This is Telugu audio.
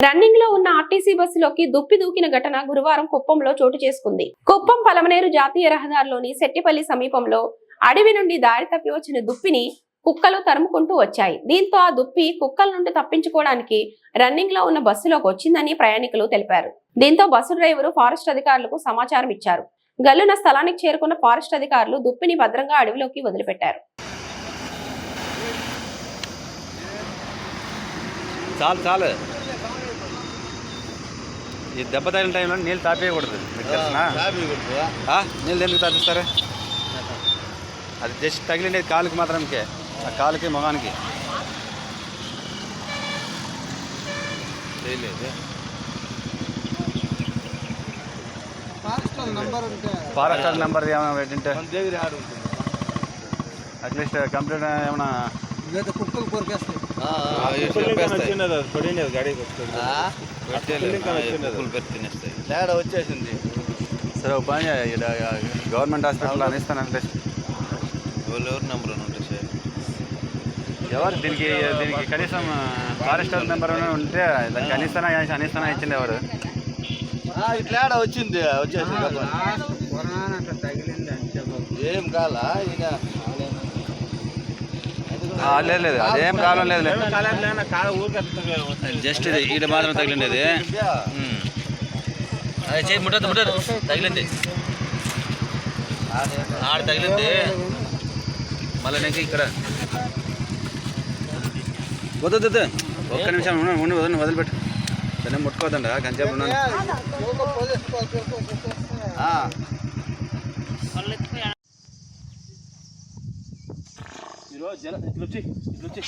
రన్నింగ్లో ఉన్న ఆర్టీసీ బస్సులోకి దుప్పి దూకిన ఘటన గురువారం కుప్పంలో చోటు చేసుకుంది. కుప్పం పలమనేరు జాతీయ రహదారిలోని సెట్టిపల్లి సమీపంలో అడవి నుండి దారి తప్పి వచ్చిన దుప్పిని కుక్కలు తరుముకుంటూ వచ్చాయి. దీంతో ఆ దుప్పి కుక్కల నుండి తప్పించుకోవడానికి రన్నింగ్లో ఉన్న బస్సులోకి వచ్చిందని ప్రయాణికులు తెలిపారు. దీంతో బస్సు డ్రైవరు ఫారెస్ట్ అధికారులకు సమాచారం ఇచ్చారు. గల్లున స్థలానికి చేరుకున్న ఫారెస్ట్ అధికారులు దుప్పిని భద్రంగా అడవిలోకి వదిలిపెట్టారు. చాలు చాలు. ఈ దెబ్బ తగిలిన టైంలో నీళ్ళు తాపేయకూడదు మీకు తెలుసునా? ఆ? నీళ్ళు ఎందుకు తాపిస్తారు? అది జస్ట్ తగిలిండేది కాలుకి మాత్రంకే ఆ కాలుకి మొగానికి ఫారెస్ట్ వాళ్ళ నెంబర్ ఏమైనా పెట్టింటే? అట్లీస్ట్ కంప్లీట్ ఏమైనా కుక్కలు కొరికేస్తాయి. తేడా వచ్చేసింది? సరే ఒక పని గవర్నమెంట్ హాస్పిటల్ అని ఇస్తానంటే వాళ్ళు ఎవరి నెంబర్ ఉంటుంది సార్? ఎవరు? దీనికి దీనికి కనీసం ఫారెస్ట్ హౌస్ నెంబర్ ఉంటే దానికి కనీసం కనీసం ఇచ్చింది ఎవరు? ఇట్లా ఏడా వచ్చింది? అంతే ఏం కాలా? ఆ, లేదు లేదు అదేం కాలం లేదు లేదు. జస్ట్ ఇది ఈడ మాత్రం తగిలిండేది. అదే చేయి ముట్టదు ముట్టదు తగిలింది. ఆడ తగిలింది. మళ్ళీ నీకు ఇక్కడ. వద్దు వద్దు. ఒక్క నిమిషం ఉండు, ఉండు వదిలి వదిలిపెట్టు. దాన్ని ముట్టుకోవద్దండి కంచేపు ఉన్నాను. ఆ. ఈరోజు జల ఇట్లొచ్చి ఇట్లొచ్చి